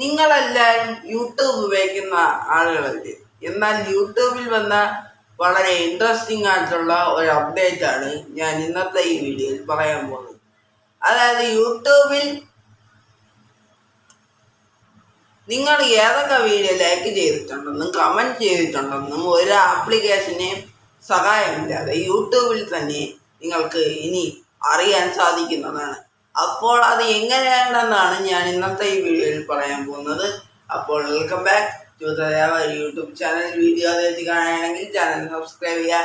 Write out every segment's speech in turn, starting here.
നിങ്ങളെല്ലാവരും യൂട്യൂബ് ഉപയോഗിക്കുന്ന ആളുകളല്ലേ? എന്നാൽ യൂട്യൂബിൽ വന്ന വളരെ ഇൻട്രസ്റ്റിംഗ് ആയിട്ടുള്ള ഒരു അപ്ഡേറ്റ് ആണ് ഞാൻ ഇന്നത്തെ ഈ വീഡിയോയിൽ പറയാൻ പോകുന്നത്. അതായത് യൂട്യൂബിൽ നിങ്ങൾ ഏതൊക്കെ വീഡിയോ ലൈക്ക് ചെയ്തിട്ടുണ്ടെന്നും കമന്റ് ചെയ്തിട്ടുണ്ടെന്നും ഒരു ആപ്ലിക്കേഷനെയും സഹായമില്ലാതെ യൂട്യൂബിൽ തന്നെ നിങ്ങൾക്ക് ഇനി അറിയാൻ സാധിക്കുന്നതാണ്. അപ്പോൾ അത് എങ്ങനെയാണെന്നാണ് ഞാൻ ഇന്നത്തെ ഈ വീഡിയോയിൽ പറയാൻ പോകുന്നത്. അപ്പോൾ welcome back YouTube channel video ആദ്യമായിട്ട് കാണുകയാണെങ്കിൽ ചാനൽ സബ്സ്ക്രൈബ് ചെയ്യുക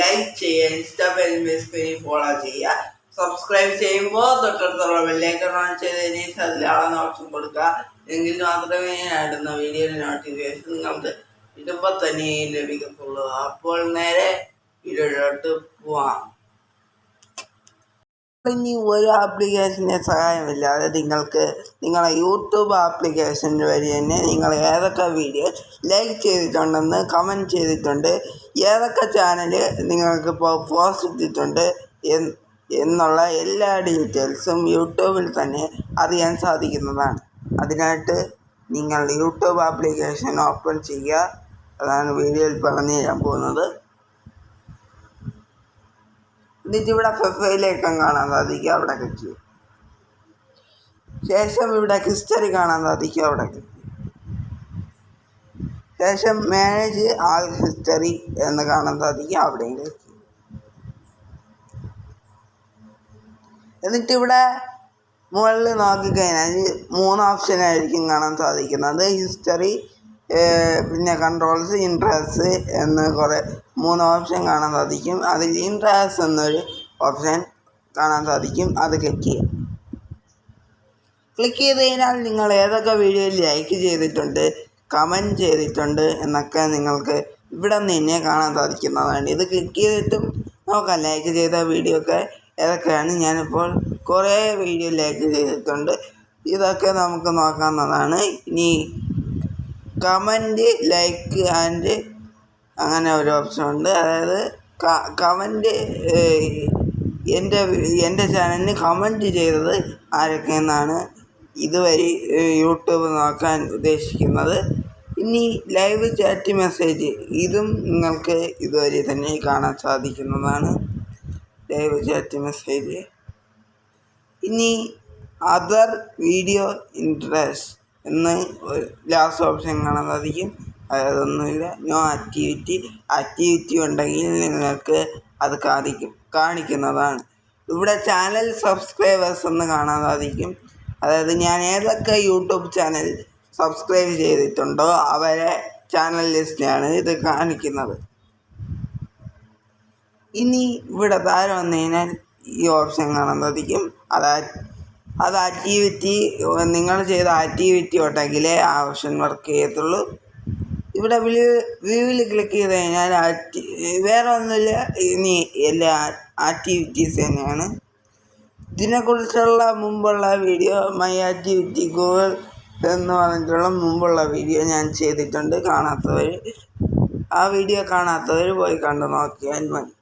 ലൈക്ക് ചെയ്യുക ഇൻസ്റ്റാ പേജ് ഫോളോ ചെയ്യുക. സബ്സ്ക്രൈബ് ചെയ്യുമ്പോൾ തൊട്ടടുത്തുള്ള ബെല്ലേക്കൺ ഓൺ ചെയ്തതിന് അതിലാണെന്ന് ഓപ്ഷൻ കൊടുക്കുക. എങ്കിൽ മാത്രമേ ഞാൻ വീഡിയോയുടെ നോട്ടിഫിക്കേഷൻ നിങ്ങൾക്ക് ഇടുമ്പോൾ തന്നെ ലഭിക്കത്തുള്ളൂ. അപ്പോൾ നേരെ വീഡിയോയിലോട്ട് പോവാം. ഇനി ഒരു ആപ്ലിക്കേഷന്റെ സഹായമില്ലാതെ നിങ്ങൾക്ക് നിങ്ങളെ യൂട്യൂബ് ആപ്ലിക്കേഷൻ വഴി തന്നെ നിങ്ങൾ ഏതൊക്കെ വീഡിയോ ലൈക്ക് ചെയ്തിട്ടുണ്ടെന്ന് കമന്റ് ചെയ്തിട്ടുണ്ട്. ഏതൊക്കെ ചാനൽ നിങ്ങൾക്ക് ഇപ്പോൾ പോസ്റ്റ് എന്നുള്ള എല്ലാ ഡീറ്റെയിൽസും യൂട്യൂബിൽ തന്നെ അറിയാൻ സാധിക്കുന്നതാണ്. അതിനായിട്ട് നിങ്ങൾ യൂട്യൂബ് ആപ്ലിക്കേഷൻ ഓപ്പൺ ചെയ്യുക. അതാണ് വീഡിയോയിൽ പറഞ്ഞു തരാൻ പോകുന്നത്. എന്നിട്ട് ഇവിടെ പ്രൊഫൈലേക്ക് കാണാൻ സാധിക്കും അവിടെ ക്ലിക്ക് ശേഷം ഇവിടെ ഹിസ്റ്ററി കാണാൻ സാധിക്കും അവിടെ ക്ലിക്ക് ശേഷം മാനേജ് ആൾ ഹിസ്റ്ററി എന്ന് കാണാൻ സാധിക്കും അവിടെയും ക്ലിക്ക് എന്നിട്ട് ഇവിടെ മുകളിൽ നോക്കിക്കഴിഞ്ഞാൽ മൂന്ന് ഓപ്ഷൻ ആയിരിക്കും കാണാൻ സാധിക്കുന്നത്. ഹിസ്റ്ററി പിന്നെ കൺട്രോൾസ് ഇൻട്രസ്റ്റ് എന്ന് കുറേ മൂന്ന് ഓപ്ഷൻ കാണാൻ സാധിക്കും. അതിൽ ഇൻട്രസ്റ്റ് എന്നൊരു ഓപ്ഷൻ കാണാൻ സാധിക്കും. അത് ക്ലിക്ക് ചെയ്യാം. ക്ലിക്ക് ചെയ്ത് കഴിഞ്ഞാൽ നിങ്ങൾ ഏതൊക്കെ വീഡിയോയിൽ ലൈക്ക് ചെയ്തിട്ടുണ്ട് കമന്റ് ചെയ്തിട്ടുണ്ട് എന്നൊക്കെ നിങ്ങൾക്ക് ഇവിടെ നിന്ന് കാണാൻ സാധിക്കുന്നതാണ്. ഇത് ക്ലിക്ക് ചെയ്തിട്ടും നോക്കാം. ലൈക്ക് ചെയ്ത വീഡിയോ ഒക്കെ ഏതൊക്കെയാണ്? ഞാനിപ്പോൾ കുറേ വീഡിയോ ലൈക്ക് ചെയ്തിട്ടുണ്ട്. ഇതൊക്കെ നമുക്ക് നോക്കാവുന്നതാണ്. ഇനി കമന്റ് ലൈക്ക് ആൻഡ് അങ്ങനെ ഒരു ഓപ്ഷൻ ഉണ്ട്. അതായത് കമന്റ് എന്റെ എന്റെ ചാനലിന് കമന്റ് ചെയ്തത് ആരൊക്കെയെന്നാണ് ഇതുവരെ യൂട്യൂബ് നോക്കാൻ ഉദ്ദേശിക്കുന്നത്. ഇനി ലൈവ് ചാറ്റ് മെസ്സേജ് ഇതും നിങ്ങൾക്ക് ഇതുവരെ തന്നെ കാണാൻ സാധിക്കുന്നതാണ്. Live chat message. ഇനി അതർ വീഡിയോ ഇൻട്രസ്റ്റ്. എന്ന് ലാസ്റ്റ് ഓപ്ഷൻ കാണാതായിരിക്കും. അതൊന്നുമില്ല. No activity. ആക്ടിവിറ്റി ഉണ്ടെങ്കിൽ നിങ്ങൾക്ക് അത് കാണിക്കും. കാണിക്കുന്നതാണ്. ഇവിടെ ചാനൽ സബ്സ്ക്രൈബേഴ്സ് എന്ന് കാണാൻ അതായത് ഞാൻ ഏതൊക്കെ യൂട്യൂബ് ചാനൽ സബ്സ്ക്രൈബ് ചെയ്തിട്ടുണ്ടോ അവരെ ചാനൽ ലിസ്റ്റിലാണ് ഇത് കാണിക്കുന്നത്. ഇനി ഇവിടെ താരം വന്നു കഴിഞ്ഞാൽ ഈ ഓപ്ഷൻ കാണാൻ സാധിക്കും അതാ അത് ആക്ടിവിറ്റി നിങ്ങൾ ചെയ്ത ആക്ടിവിറ്റി ഉണ്ടെങ്കിലേ ആ ഓപ്ഷൻ വർക്ക് ചെയ്യത്തുള്ളൂ. ഇവിടെ വ്യൂവിൽ ക്ലിക്ക് ചെയ്ത് കഴിഞ്ഞാൽ ആക്ടി വേറെ ഒന്നുമില്ല ഇനി എല്ലാ ആക്ടിവിറ്റീസ് തന്നെയാണ്. ഇതിനെക്കുറിച്ചുള്ള മുമ്പുള്ള വീഡിയോ മൈ ആക്ടിവിറ്റി ഗൂഗിൾ എന്ന് പറഞ്ഞിട്ടുള്ള മുമ്പുള്ള വീഡിയോ ഞാൻ ചെയ്തിട്ടുണ്ട്. കാണാത്തവർ ആ വീഡിയോ കാണാത്തവർ പോയി കണ്ടു നോക്കിയാൽ മതി.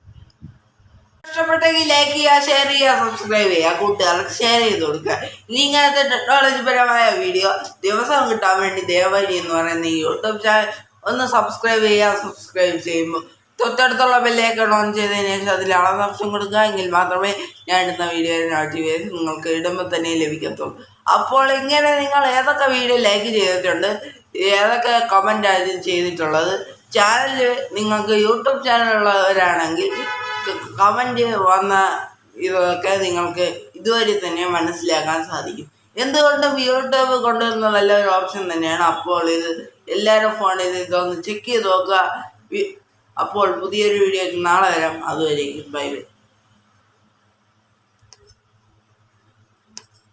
ഇഷ്ടപ്പെട്ടെങ്കിൽ ലൈക്ക് ചെയ്യുക ഷെയർ ചെയ്യുക സബ്സ്ക്രൈബ് ചെയ്യുക. കൂട്ടുകാർക്ക് ഷെയർ ചെയ്ത് കൊടുക്കുക. ഇനി ഇങ്ങനത്തെ ടെക്നോളജി പരമായ വീഡിയോ ദിവസം കിട്ടാൻ വേണ്ടി ദേവരി എന്ന് പറയുന്ന ഈ യൂട്യൂബ് ചാനൽ ഒന്ന് സബ്സ്ക്രൈബ് ചെയ്യുക സബ്സ്ക്രൈബ് ചെയ്യുമ്പോൾ തൊട്ടടുത്തുള്ള ബെല്ലേക്ക് ഓൺ ചെയ്തതിന് ശേഷം അതിൽ ഓപ്ഷൻ കൊടുക്കുക. എങ്കിൽ മാത്രമേ ഞാൻ ഇടുന്ന വീഡിയോ നോട്ടിഫിക്കേഷൻ നിങ്ങൾക്ക് ഇടുമ്പോൾ തന്നെ ലഭിക്കത്തുള്ളൂ. അപ്പോൾ ഇങ്ങനെ നിങ്ങൾ ഏതൊക്കെ വീഡിയോ ലൈക്ക് ചെയ്തിട്ടുണ്ട് ഏതൊക്കെ കമന്റ് ആയിരുന്നു ചെയ്തിട്ടുള്ളത് ചാനൽ നിങ്ങൾക്ക് യൂട്യൂബ് ചാനലുള്ളവരാണെങ്കിൽ കമന്റ് വന്ന ഇതൊക്കെ നിങ്ങൾക്ക് ഇതുവരെ തന്നെ മനസ്സിലാക്കാൻ സാധിക്കും. എന്തുകൊണ്ടും യൂട്യൂബ് കൊണ്ടുവരുന്ന നല്ലൊരു ഓപ്ഷൻ തന്നെയാണ് അപ്പോൾ ഇത് എല്ലാവരും ഫോണിൽ ഇതൊന്ന് ചെക്ക് ചെയ്ത് നോക്കുക. അപ്പോൾ പുതിയൊരു വീഡിയോ നാളെ വരാം. അതുവരേക്കും. Bye bye.